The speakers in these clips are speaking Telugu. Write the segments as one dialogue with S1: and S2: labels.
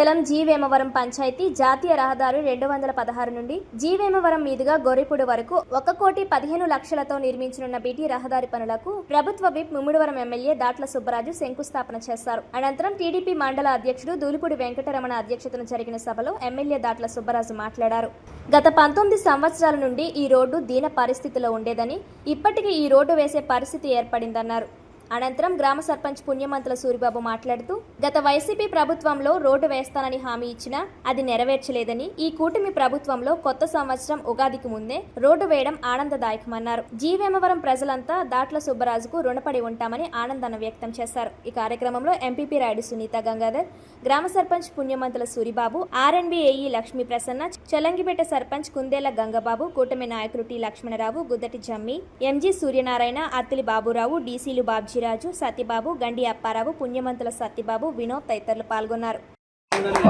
S1: మండలం జీవేమవరం పంచాయతీ జాతీయ రహదారి రెండు వందల పదహారు నుండి జీవేమవరం మీదుగా గొర్రెపూడి వరకు ఒక కోటి పదిహేను లక్షలతో నిర్మించనున్న బీటీ రహదారి పనులకు ప్రభుత్వ విప్ ముమ్మిడివరం ఎమ్మెల్యే దాట్ల సుబ్బరాజు శంకుస్థాపన చేశారు. అనంతరం టీడీపీ మండల అధ్యక్షుడు దూలిపూడి వెంకటరమణ అధ్యక్షతన జరిగిన సభలో ఎమ్మెల్యే దాట్ల సుబ్బరాజు మాట్లాడారు. గత పంతొమ్మిది సంవత్సరాల నుండి ఈ రోడ్డు దీన పరిస్థితిలో ఉండేదని ఇప్పటికీ ఈ రోడ్డు వేసే పరిస్థితి ఏర్పడిందన్నారు. అనంతరం గ్రామ సర్పంచ్ పుణ్యమంతుల సూరిబాబు మాట్లాడుతూ గత వైసీపీ ప్రభుత్వంలో రోడ్డు వేస్తానని హామీ ఇచ్చినా అది నెరవేర్చలేదని ఈ కూటమి ప్రభుత్వంలో కొత్త సంవత్సరం ఉగాదికి ముందే రోడ్డు వేయడం ఆనందదాయకమన్నారు. జీవేమవరం ప్రజలంతా దాట్ల సుబ్బరాజుకు రుణపడి ఉంటామని ఆనందాన్ని వ్యక్తం చేశారు. ఈ కార్యక్రమంలో ఎంపీపీ రాయుడు సునీత గంగాధర్ గ్రామ సర్పంచ్ పుణ్యమంతుల సూరిబాబు ఆర్ఎన్బి ఏఈ లక్ష్మీ ప్రసన్న చెలంగిపేట సర్పంచ్ కుందేల గంగబాబు కూటమి నాయకులు టి లక్ష్మణరావు గుద్దటి జమ్మి ఎంజీ సూర్యనారాయణ అత్తిలి బాబురావు డీసీలు బాబ్జీరాజు సత్యబాబు గండి అప్పారావు పుణ్యమంతుల సత్యబాబు వినోద్ తదితరులు పాల్గొన్నారు.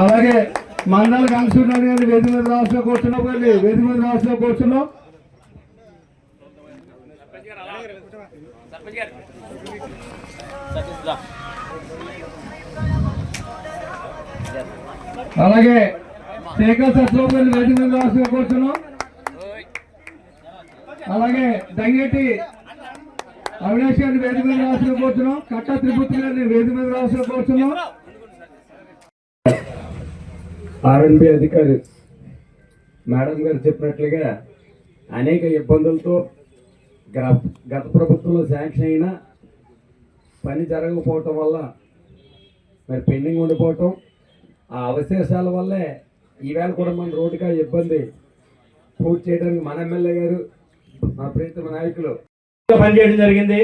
S2: అలాగే మండల మీద రాష్ట్రంలో కూర్చున్నాం మీద రాష్ట్రంలో కూర్చున్నాం అలాగే శేఖర్ సత్యబాబు మీద రాష్ట్రంలో కూర్చున్నాం అలాగే దంగేటి అవినాష్ గారిని వేది మీద రాసిన కూర్చున్నాం కట్ట త్రిపుత్రి గారిని వేది మీద రాసిన కూర్చున్నాం
S3: ఆర్ఎన్బి అధికారి మేడం గారు చెప్పినట్లుగా అనేక ఇబ్బందులతో గత ప్రభుత్వంలో శాంక్షన్ అయిన పని జరగకపోవటం వల్ల మరి పెండింగ్ ఉండిపోవటం ఆ అవశేషాల వల్లే ఈవేళ కూడా మన రోడ్డుగా ఇబ్బంది పూర్తి చేయడానికి మన ఎమ్మెల్యే గారు మా ప్రీతమ నాయకులు
S4: పనిచేయడం జరిగింది.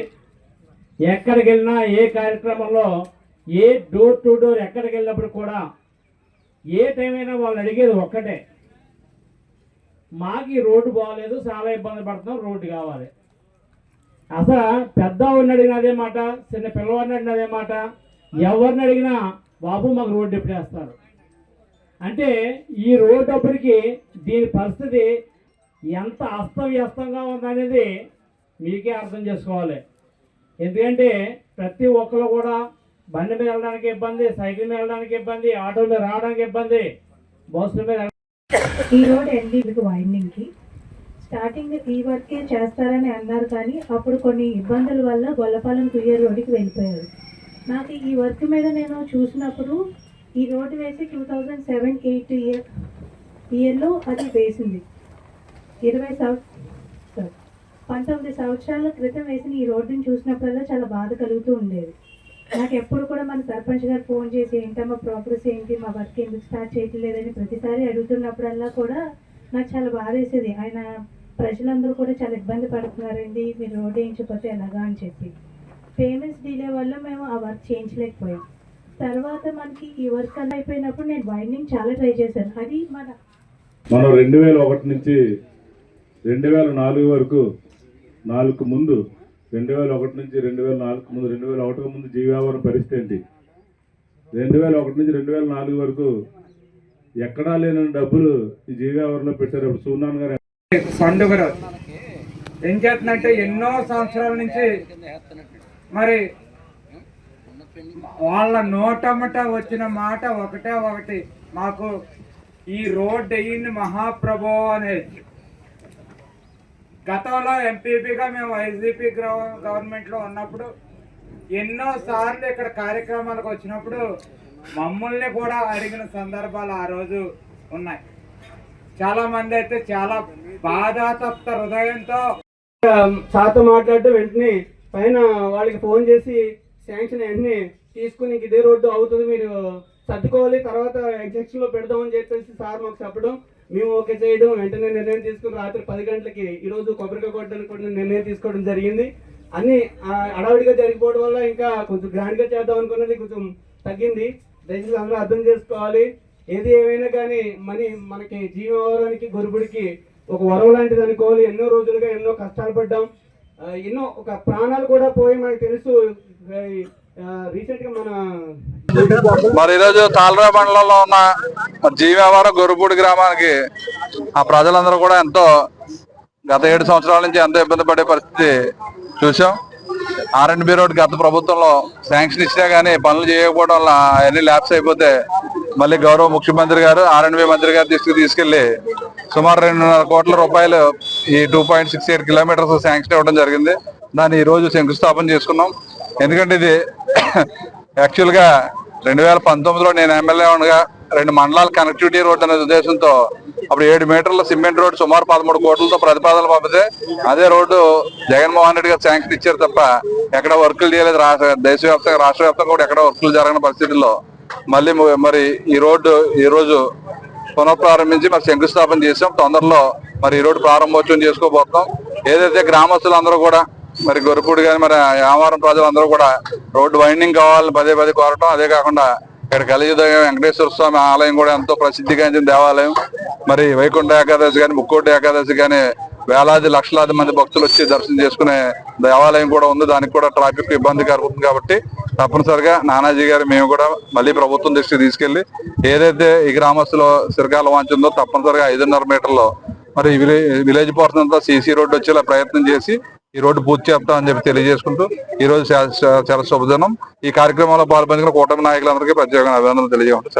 S4: ఎక్కడికి వెళ్ళినా ఏ కార్యక్రమంలో ఏ డోర్ టు డోర్ ఎక్కడికి వెళ్ళినప్పుడు కూడా ఏ టైం అయినా వాళ్ళు అడిగేది ఒక్కటే. మాకు ఈ రోడ్డు బాగలేదు చాలా ఇబ్బంది పడుతున్నాం రోడ్డు కావాలి. అసలు పెద్ద వాడిని అడిగిన అదే మాట చిన్న పిల్లవాడిని అడిగిన అదే మాట ఎవరిని అడిగినా బాబు మాకు రోడ్డు ఎప్పుడు వేస్తారు అంటే ఈ రోడ్డు అప్పటికి దీని పరిస్థితి ఎంత అస్తవ్యస్తంగా ఉందనేది మీకే అర్థం చేసుకోవాలి. ఎందుకంటే ప్రతి ఒక్కరు కూడా బండి మీద వెళ్ళడానికి ఇబ్బంది సైకిల్ మీద వెళ్ళడానికి ఇబ్బంది ఆటో మీద రావడానికి ఇబ్బంది. బస్సుల మీద
S5: ఈ రోడ్ ఎండింగ్ వైండింగ్కి స్టార్టింగ్ ఈ వర్కే చేస్తారని అన్నారు కానీ అప్పుడు కొన్ని ఇబ్బందుల వల్ల గొల్లపాలెం క్లియర్ రోడ్డుకి వెళ్ళిపోయారు. నాకు ఈ వర్క్ మీద నేను చూసినప్పుడు ఈ రోడ్డు వేసి two thousand seven eight year ఇయర్లో అది వేసింది. ఇరవై సార్ సార్. పంతొమ్మిది సంవత్సరాల క్రితం వేసిన ఈ రోడ్డుని చూసినప్పుడల్లా చాలా బాధ కలుగుతూ ఉండేది. నాకు ఎప్పుడు కూడా మన సర్పంచ్ గారు ఫోన్ చేసి ఏంటమ్మా ప్రోగ్రెస్ ఏంటి? మా వర్క్ ఎందుకు స్టార్ట్ చేయట్లేదని? ప్రతిసారి అడుగుతున్నప్పుడల్లా కూడా నాకు చాలా బాధ వేసేది. ఆయన ప్రజలందరూ కూడా చాలా ఇబ్బంది పడుతున్నారండి మీరు రోడ్ వేయించకపోతే ఎలాగా అని చెప్పి. పేమెంట్స్ డిలే వల్ల మేము ఆ వర్క్ చేయించలేకపోయాం. తర్వాత మనకి ఈ వర్క్ అలా అయిపోయినప్పుడు నేను వైండింగ్ చాలా ట్రై చేశాను. అది మన
S6: మనం రెండు వేల ఒకటి నుంచి రెండు వేల నాలుగు వరకు నాలుగు ముందు రెండు వేల ఒకటి నుంచి రెండు వేల నాలుగు ముందు రెండు వేల ఒకటికి ముందు జీవావరం పరిస్థితి ఏంటి? రెండు వేల ఒకటి నుంచి రెండు వేల నాలుగు వరకు ఎక్కడా లేని డబ్బులు ఈ జీవావరంలో పెట్టారు. అప్పుడు సూర్నాన్ గారు
S7: పండుగలు ఏం చేస్తున్నట్టే ఎన్నో సంవత్సరాల నుంచి మరి వాళ్ళ నోటమట వచ్చిన మాట ఒకటే ఒకటి. మాకు ఈ రోడ్ అయ్యింది మహాప్రభో అనేది గతంలో ఎంపీపీగా మేము వైసీపీ గవర్నమెంట్లో ఉన్నప్పుడు ఎన్నో సార్లు ఇక్కడ కార్యక్రమాలకు వచ్చినప్పుడు మమ్మల్ని కూడా అడిగిన సందర్భాలు ఆ రోజు ఉన్నాయి. చాలా మంది అయితే చాలా బాధాతప్త హృదయంతో
S4: సార్తో మాట్లాడుతూ వెంటనే పైన వాళ్ళకి ఫోన్ చేసి శాంక్షన్ వెంటనే తీసుకుని ఇదే రోడ్డు అవుతుంది మీరు సర్దుకోవాలి తర్వాత ఎగ్జెక్షన్లో పెడదామని చెప్పేసి సార్ మాకు చెప్పడం. మేము ఓకే చేయడం వెంటనే నిర్ణయం తీసుకుని రాత్రి పది గంటలకి ఈరోజు కొబ్బరికాయ కొట్టడానికి కూడా నిర్ణయం తీసుకోవడం జరిగింది. అన్ని ఆ, హడావిడిగా జరిగిపోవడం వల్ల ఇంకా కొంచెం గ్రాండ్గా చేద్దాం అనుకున్నది కొంచెం తగ్గింది. దయచేసి అందరూ అర్థం చేసుకోవాలి. ఏది ఏమైనా కానీ మనీ మనకి జీవవరానికి గొరుబుడికి ఒక వరం లాంటిది అనుకోవాలి. ఎన్నో రోజులుగా ఎన్నో కష్టాలు పడ్డాం. ఎన్నో ఒక ప్రాణాలు కూడా పోయి మనకు తెలుసు
S8: మరి ఈరోజు తాలరా మండలంలో ఉన్న జీవావరం గొర్రపూడి గ్రామానికి ఆ ప్రజలందరూ కూడా ఎంతో గత ఏడు సంవత్సరాల నుంచి ఎంతో ఇబ్బంది పడే పరిస్థితి చూసాం ఆర్ అండ్ బి రోడ్ గత ప్రభుత్వంలో శాంక్షన్ ఇచ్చినా కానీ పనులు చేయకపోవడం వల్ల అవన్నీ ల్యాబ్స్ అయిపోతే మళ్ళీ గౌరవ ముఖ్యమంత్రి గారు ఆర్ ఎన్ బి మంత్రి గారు తీసుకు తీసుకెళ్ళి సుమారు రెండున్నర కోట్ల రూపాయలు ఈ two point six eight kilometres sanction ఇవ్వడం జరిగింది. దాన్ని ఈ రోజు శంకుస్థాపన చేసుకున్నాం. ఎందుకంటే ఇది యాక్చువల్గా రెండు వేల పంతొమ్మిదిలో నేను ఎమ్మెల్యే ఉండగా రెండు మండలాల కనెక్టివిటీ రోడ్ అనే ఉద్దేశంతో అప్పుడు ఏడు మీటర్ల సిమెంట్ రోడ్డు సుమారు పదమూడు కోట్లతో ప్రతిపాదనలు పంపితే అదే రోడ్డు జగన్మోహన్ రెడ్డి గారు శాంక్షన్ ఇచ్చారు తప్ప ఎక్కడ వర్కులు చేయలేదు. రాష్ట్ర దేశవ్యాప్తంగా రాష్ట్ర వ్యాప్తంగా కూడా ఎక్కడ వర్కులు జరగని పరిస్థితుల్లో మళ్ళీ మరి ఈ రోడ్డు ఈరోజు పునఃప్రారంభించి మరి శంకుస్థాపన చేసాం తొందరలో మరి ఈ రోడ్డు ప్రారంభోత్సవం చేసుకోబోతున్నాం. ఏదైతే గ్రామస్తులు అందరూ కూడా మరి గొరపూడి కానీ మరి యామారం ప్రజలందరూ కూడా రోడ్డు వైండింగ్ కావాలని పదే పదే కోరటం. అదే కాకుండా ఇక్కడ కలియుగ వెంకటేశ్వర స్వామి ఆలయం కూడా ఎంతో ప్రసిద్ధిగాంచిన దేవాలయం. మరి వైకుంఠ ఏకాదశి కానీ ముక్కోటి ఏకాదశి కానీ వేలాది లక్షలాది మంది భక్తులు వచ్చి దర్శనం చేసుకునే దేవాలయం కూడా ఉంది. దానికి కూడా ట్రాఫిక్ ఇబ్బంది కలుగుతుంది కాబట్టి తప్పనిసరిగా నానాజీ గారు మేము కూడా మళ్ళీ ప్రభుత్వం దృష్టికి తీసుకెళ్ళి ఏదైతే ఈ గ్రామస్తులో సిరకాల వాంచుందో తప్పనిసరిగా ఐదున్నర మీటర్లో మరి విలేజ్ విలేజ్ పోర్షన్ అంతా సీసీ రోడ్డు వచ్చేలా ప్రయత్నం చేసి ఈ రోడ్డు పూర్తి చేస్తామని చెప్పి తెలియజేసుకుంటూ ఈ రోజు చాలా శుభదినం ఈ కార్యక్రమంలో పాల్పంచుకున్న కూటమి నాయకులందరికీ ప్రత్యేకంగా అభినందనలు తెలియజేసుకుంటూ